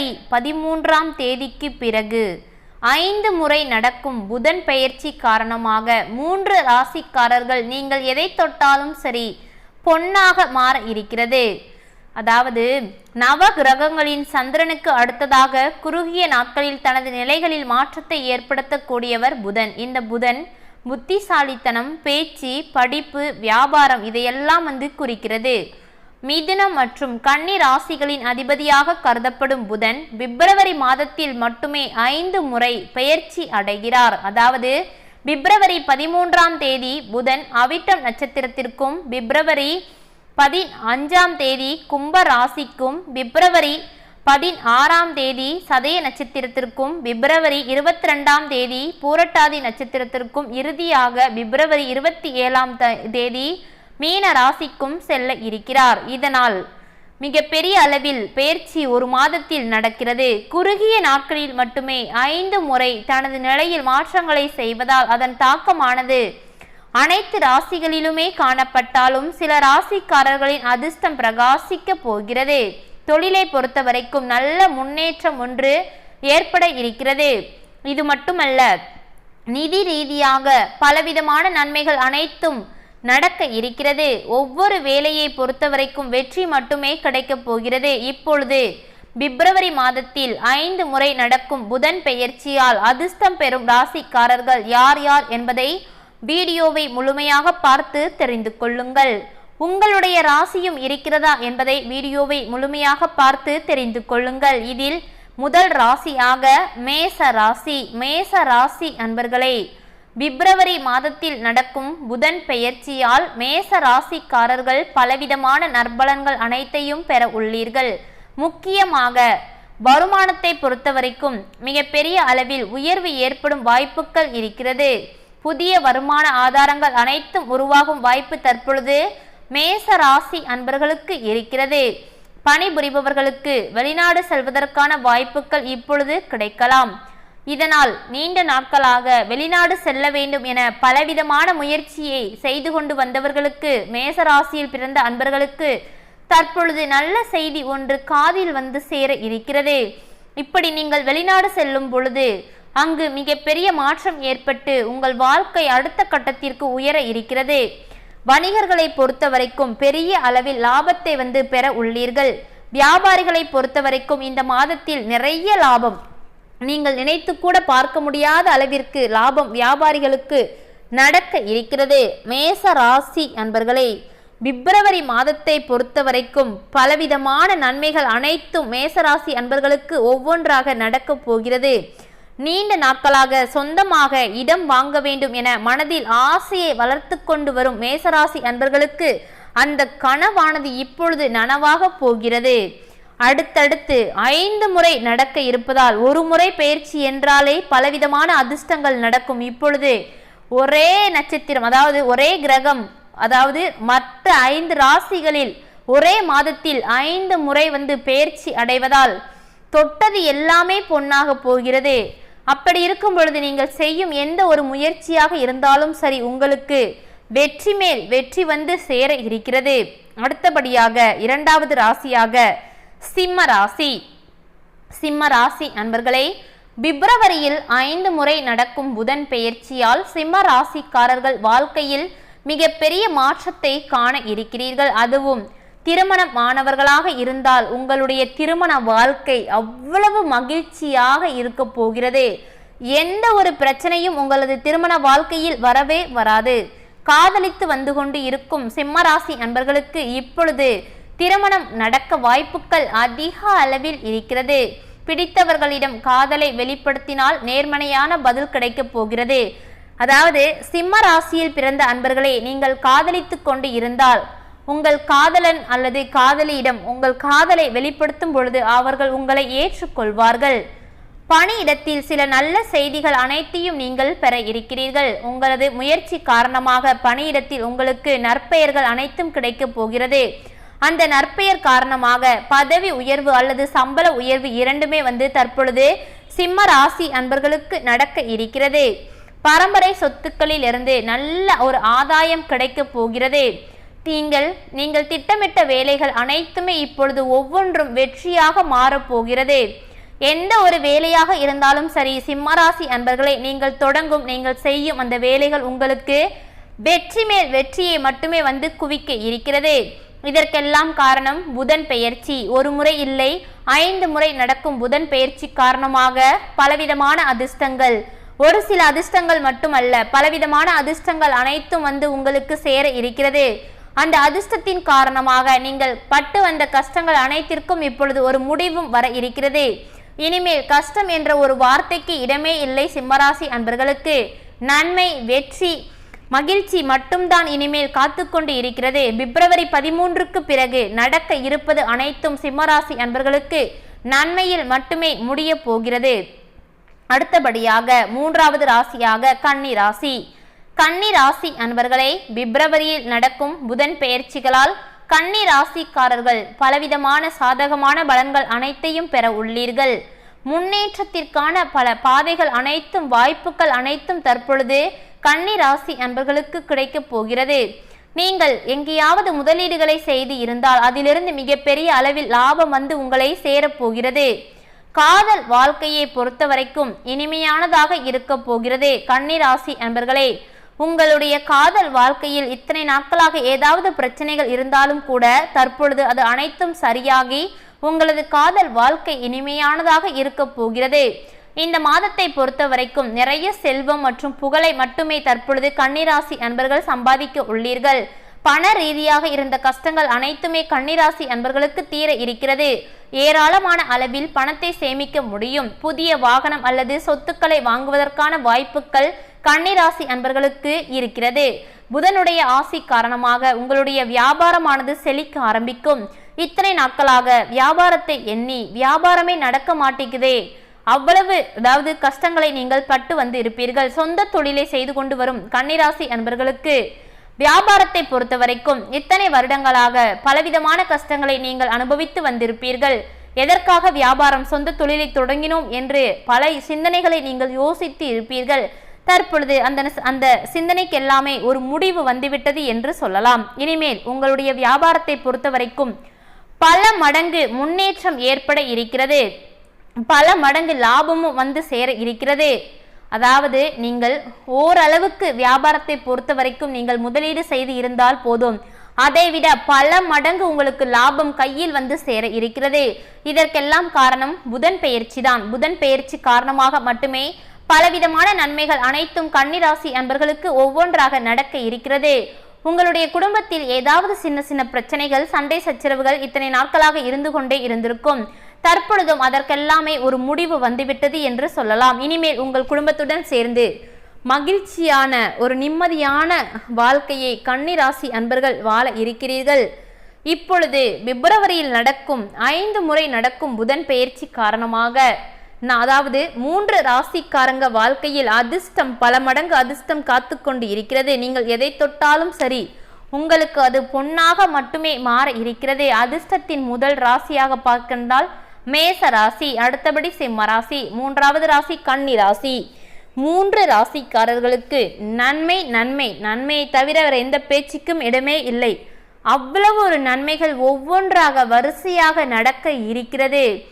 பிப்ரவரி பதிமூன்றாம் தேதிக்கு பிறகு ஐந்து முறை நடக்கும் புதன் பெயர்ச்சி காரணமாக மூன்று ராசிக்காரர்கள் நீங்கள் எதை தொட்டாலும் சரி பொன்னாக மாற இருக்கிறது. அதாவது நவ கிரகங்களின் சந்திரனுக்கு அடுத்ததாக குறுகிய நாட்களில் தனது நிலைகளில் மாற்றத்தை ஏற்படுத்தக்கூடியவர் புதன். இந்த புதன் புத்திசாலித்தனம் பேச்சு படிப்பு வியாபாரம் இதையெல்லாம் வந்து குறிக்கிறது. மிதுனம் மற்றும் கன்னி ராசிகளின் அதிபதியாக கருதப்படும் புதன் பிப்ரவரி மாதத்தில் மட்டுமே ஐந்து முறை பெயர்ச்சி அடைகிறார். அதாவது பிப்ரவரி பதிமூன்றாம் தேதி புதன் அவிட்டம் நட்சத்திரத்திற்கும் பிப்ரவரி பதி அஞ்சாம் தேதி கும்ப ராசிக்கும் பிப்ரவரி பதினாறாம் தேதி சதய நட்சத்திரத்திற்கும் பிப்ரவரி இருபத்தி ரெண்டாம் தேதி பூரட்டாதி நட்சத்திரத்திற்கும் இறுதியாக பிப்ரவரி இருபத்தி ஏழாம் தேதி மீன ராசிக்கும் செல்ல இருக்கிறார். இதனால் மிக பெரிய அளவில் பயிற்சி ஒரு மாதத்தில் நடக்கிறது. குறுகிய நாட்களில் மட்டுமே ஐந்து முறை தனது நிலையில் மாற்றங்களை செய்வதால் அதன் தாக்கமானது. அனைத்து ராசிகளிலுமே காணப்பட்டாலும் சில ராசிக்காரர்களின் அதிர்ஷ்டம் பிரகாசிக்க போகிறது. தொழிலை பொறுத்த வரைக்கும் நல்ல முன்னேற்றம் ஒன்று ஏற்பட இருக்கிறது. இது மட்டுமல்ல நிதி ரீதியாக பலவிதமான நன்மைகள் அனைத்தும் நடக்க இருக்கிறது. ஒவ்வொரு வேலையை பொறுத்தவரைக்கும் வெற்றி மட்டுமே கிடைக்கப் போகிறது. இப்பொழுது பிப்ரவரி மாதத்தில் ஐந்து முறை நடக்கும் புதன் பெயர்ச்சியால் அதிர்ஷ்டம் பெறும் ராசிக்காரர்கள் யார் யார் என்பதை வீடியோவை முழுமையாக பார்த்து தெரிந்து கொள்ளுங்கள். உங்களுடைய ராசியும் இருக்கிறதா என்பதை வீடியோவை முழுமையாக பார்த்து தெரிந்து கொள்ளுங்கள். இதில் முதல் ராசியாக மேச ராசி. மேச ராசி அன்பர்களே பிப்ரவரி மாதத்தில் நடக்கும் புதன் பெயர்ச்சியால் மேச ராசிக்காரர்கள் பலவிதமான நற்பலன்கள் அனைத்தையும் பெற உள்ளீர்கள். முக்கியமாக வருமானத்தை பொறுத்தவரைக்கும் மிகப்பெரிய அளவில் உயர்வு ஏற்படும் வாய்ப்புகள் இருக்கிறது. புதிய வருமான ஆதாரங்கள் அனைத்தும் உருவாகும் வாய்ப்பு தற்பொழுது மேச ராசி அன்பர்களுக்கு இருக்கிறது. பணிபுரிபவர்களுக்கு வெளிநாடு செல்வதற்கான வாய்ப்புகள் இப்பொழுது கிடைக்கலாம். இதனால் நீண்ட நாட்களாக வெளிநாடு செல்ல வேண்டும் என பலவிதமான முயற்சியை செய்து கொண்டு வந்தவர்களுக்கு மேசராசியில் பிறந்த அன்பர்களுக்கு தற்பொழுது நல்ல செய்தி ஒன்று காதில் வந்து சேர இருக்கிறது. இப்படி நீங்கள் வெளிநாடு செல்லும் பொழுது அங்கு மிகப்பெரிய மாற்றம் ஏற்பட்டு உங்கள் வாழ்க்கை அடுத்த கட்டத்திற்கு உயர இருக்கிறது. வணிகர்களை பொறுத்த வரைக்கும் பெரிய அளவில் லாபத்தை வந்து பெற உள்ளீர்கள். வியாபாரிகளை பொறுத்த வரைக்கும் இந்த மாதத்தில் நிறைய லாபம் நீங்கள் நினைத்து கூட பார்க்க முடியாத அளவிற்கு லாபம் வியாபாரிகளுக்கு நடக்க இருக்கிறது. மேச ராசி அன்பர்களே பிப்ரவரி மாதத்தை பொறுத்த வரைக்கும் பலவிதமான நன்மைகள் அனைத்தும் மேசராசி அன்பர்களுக்கு ஒவ்வொன்றாக நடக்கப் போகிறது. நீண்ட நாட்களாக சொந்தமாக இடம் வாங்க வேண்டும் என மனதில் ஆசையை வளர்த்து கொண்டு வரும் மேசராசி அன்பர்களுக்கு அந்த கனவானது இப்பொழுது நனவாக போகிறது. அடுத்தடுத்து ஐந்து முறை நடக்க இருப்பதால் ஒரு முறை பயிற்சி என்றாலே பலவிதமான அதிர்ஷ்டங்கள் நடக்கும். இப்பொழுது ஒரே நட்சத்திரம் அதாவது ஒரே கிரகம் அதாவது மற்ற ஐந்து ராசிகளில் ஒரே மாதத்தில் ஐந்து முறை வந்து பயிற்சி அடைவதால் தொட்டது எல்லாமே பொன்னாக போகிறது. அப்படி இருக்கும் பொழுது நீங்கள் செய்யும் எந்த ஒரு முயற்சியாக இருந்தாலும் சரி உங்களுக்கு வெற்றி மேல் வெற்றி வந்து சேர இருக்கிறது. அடுத்தபடியாக இரண்டாவது ராசியாக சிம்ம ராசி சிம்ம ராசி நண்பர்களே பிப்ரவரியில் ஐந்து முறை நடக்கும் புதன் பெயர்ச்சியால் சிம்ம ராசிக்காரர்கள் வாழ்க்கையில் மிகப்பெரிய மாற்றத்தை காண இருக்கிறீர்கள். அதுவும் திருமணமானவர்களாக இருந்தால் உங்களுடைய திருமண வாழ்க்கை அவ்வளவு மகிழ்ச்சியாக இருக்க போகிறது. எந்த ஒரு பிரச்சனையும் உங்களது திருமண வாழ்க்கையில் வரவே வராது. காதலித்து வந்து கொண்டு இருக்கும் சிம்மராசி அன்பர்களுக்கு இப்பொழுது திருமணம் நடக்க வாய்ப்புகள் அதிக அளவில் இருக்கிறது. பிடித்தவர்களிடம் காதலை வெளிப்படுத்தினால் நேர்மனையான பதில் கிடைக்கப் போகிறது. அதாவது சிம்ம ராசியில் பிறந்த அன்பர்களே நீங்கள் காதலித்து கொண்டு இருந்தால் உங்கள் காதலன் அல்லது காதலியிடம் உங்கள் காதலை வெளிப்படுத்தும் பொழுது அவர்கள் உங்களை ஏற்றுக்கொள்வார்கள். பணியிடத்தில் சில நல்ல செய்திகள் அனைத்தையும் நீங்கள் பெற இருக்கிறீர்கள். உங்களது முயற்சி காரணமாக பணியிடத்தில் உங்களுக்கு நற்பெயர்கள் அனைத்தும் கிடைக்கப் போகிறது. அந்த நற்பெயர் காரணமாக பதவி உயர்வு அல்லது சம்பள உயர்வு இரண்டுமே வந்து தற்பொழுது சிம்ம ராசி அன்பர்களுக்கு நடக்க இருக்கிறது. பரம்பரை சொத்துக்களில் இருந்து நல்ல ஒரு ஆதாயம் கிடைக்கப் போகிறது. நீங்கள் நீங்கள் திட்டமிட்ட வேலைகள் அனைத்துமே இப்பொழுது ஒவ்வொன்றும் வெற்றியாக மாறப்போகிறது எந்த ஒரு வேலையாக இருந்தாலும் சரி சிம்மராசி அன்பர்களை நீங்கள் தொடங்கும் நீங்கள் செய்யும் அந்த வேலைகள் உங்களுக்கு வெற்றி மேல் வெற்றியை மட்டுமே வந்து குவிக்க இருக்கிறது. இதற்கெல்லாம் காரணம் புதன் பெயர்ச்சி. ஒரு முறை இல்லை ஐந்து முறை நடக்கும் புதன் பெயர்ச்சி காரணமாக பலவிதமான அதிர்ஷ்டங்கள். ஒரு சில அதிர்ஷ்டங்கள் மட்டுமல்ல பலவிதமான அதிர்ஷ்டங்கள் அனைத்தும் வந்து உங்களுக்கு சேர இருக்கிறது. அந்த அதிர்ஷ்டத்தின் காரணமாக நீங்கள் பட்டு வந்த கஷ்டங்கள் அனைத்திற்கும் இப்பொழுது ஒரு முடிவும் வர இருக்கிறது. இனிமேல் கஷ்டம் என்ற ஒரு வார்த்தைக்கு இடமே இல்லை சிம்மராசி அன்பர்களுக்கு. நன்மை வெற்றி மகிழ்ச்சி மட்டும்தான் இனிமேல் காத்துக்கொண்டு இருக்கிறது. பிப்ரவரி பதிமூன்றுக்கு பிறகு நடக்க இருப்பது அனைத்தும் சிம்மராசி அன்பர்களுக்கு நன்மையில் மட்டுமே முடிய போகிறது. அடுத்தபடியாக மூன்றாவது ராசியாக கன்னி ராசி. கன்னி ராசி அன்பர்களை பிப்ரவரியில் நடக்கும் புதன் பெயர்ச்சிகளால் கன்னி ராசிக்காரர்கள் பலவிதமான சாதகமான பலன்கள் அனைத்தையும் பெற உள்ளீர்கள். முன்னேற்றத்திற்கான பல பாதைகள் அனைத்தும் வாய்ப்புகள் அனைத்தும் தற்பொழுது கன்னி ராசி அன்பர்களுக்கு கிடைக்கப் போகிறது. நீங்கள் எங்கேயாவது முதலீடுகளை செய்து இருந்தால் அதிலிருந்து மிகப்பெரிய அளவில் லாபம் வந்து உங்களை சேரப்போகிறது காதல் வாழ்க்கையை பொறுத்த வரைக்கும் இனிமையானதாக இருக்க போகிறது. கன்னிராசி அன்பர்களே உங்களுடைய காதல் வாழ்க்கையில் இத்தனை நாட்களாக ஏதாவது பிரச்சனைகள் இருந்தாலும் கூட தற்பொழுது அது அனைத்தும் சரியாகி உங்களது காதல் வாழ்க்கை இனிமையானதாக இருக்க போகிறது. இந்த மாதத்தை பொறுத்த வரைக்கும் நிறைய செல்வம் மற்றும் புகழை மட்டுமே தற்பொழுது கன்னிராசி அன்பர்கள் சம்பாதிக்க உள்ளீர்கள். பண ரீதியாக இருந்த கஷ்டங்கள் அனைத்துமே கன்னிராசி அன்பர்களுக்கு தீர இருக்கிறது. ஏராளமான அளவில் பணத்தை சேமிக்க முடியும். புதிய வாகனம் அல்லது சொத்துக்களை வாங்குவதற்கான வாய்ப்புகள் கன்னிராசி அன்பர்களுக்கு இருக்கிறது. புதனுடைய ஆசி காரணமாக உங்களுடைய வியாபாரமானது செழிக்க ஆரம்பிக்கும். இத்தனை நாட்களாக வியாபாரத்தை எண்ணி வியாபாரமே நடக்க மாட்டேங்குதே. அவ்வளவு அதாவது கஷ்டங்களை நீங்கள் பட்டு வந்து இருப்பீர்கள். சொந்த தொழிலை செய்து கொண்டு வரும் கன்னிராசி அன்பர்களுக்கு வியாபாரத்தை பொறுத்த வரைக்கும் இத்தனை வருடங்களாக பலவிதமான கஷ்டங்களை நீங்கள் அனுபவித்து வந்திருப்பீர்கள். எதற்காக வியாபாரம் சொந்த தொழிலை தொடங்கினோம் என்று பல சிந்தனைகளை நீங்கள் யோசித்து இருப்பீர்கள். தற்பொழுது அந்த அந்த சிந்தனைக்கு எல்லாமே ஒரு முடிவு வந்துவிட்டது என்று சொல்லலாம். இனிமேல் உங்களுடைய வியாபாரத்தை பொறுத்த வரைக்கும் பல மடங்கு முன்னேற்றம் ஏற்பட இருக்கிறது. பல மடங்கு லாபமும் வந்து சேர இருக்கிறது. அதாவது நீங்கள் ஓரளவுக்கு வியாபாரத்தை பொறுத்த வரைக்கும் நீங்கள் முதலீடு செய்து இருந்தால் போதும். அதைவிட பல மடங்கு உங்களுக்கு லாபம் கையில் வந்து சேர இருக்கிறது. இதற்கெல்லாம் காரணம் புதன் பெயர்ச்சி தான். புதன் பெயர்ச்சி காரணமாக மட்டுமே பலவிதமான நன்மைகள் அனைத்தும் கன்னிராசி அன்பர்களுக்கு ஒவ்வொன்றாக நடக்க இருக்கிறது. உங்களுடைய குடும்பத்தில் ஏதாவது சின்ன சின்ன பிரச்சனைகள் சண்டை சச்சரவுகள் இத்தனை நாட்களாக இருந்து கொண்டே இருந்திருக்கும். தற்பொழுதும் அதற்கெல்லாமே ஒரு முடிவு வந்துவிட்டது என்று சொல்லலாம். இனிமேல் உங்கள் குடும்பத்துடன் சேர்ந்து மகிழ்ச்சியான ஒரு நிம்மதியான வாழ்க்கையை கன்னிராசி அன்பர்கள் வாழ இருக்கிறீர்கள். இப்பொழுது பிப்ரவரியில் நடக்கும் ஐந்து முறை நடக்கும் புதன் பெயர்ச்சி காரணமாக அதாவது மூன்று ராசிக்காரங்க வாழ்க்கையில் அதிர்ஷ்டம் பல மடங்கு அதிர்ஷ்டம் காத்து கொண்டு இருக்கிறது. நீங்கள் எதை தொட்டாலும் சரி உங்களுக்கு அது பொன்னாக மட்டுமே மாற இருக்கிறது. அதிர்ஷ்டத்தின் முதல் ராசியாக பார்க்கின்றால் மேச ராசி அடுத்தபடி சிம்ம ராசி மூன்றாவது ராசி கன்னி ராசி. மூன்று ராசிக்காரர்களுக்கு நன்மை நன்மை நன்மையை தவிர வேறு எந்த பேச்சுக்கும் இடமே இல்லை. அவ்வளவு ஒரு நன்மைகள் ஒவ்வொன்றாக வரிசையாக நடக்க இருக்கிறது.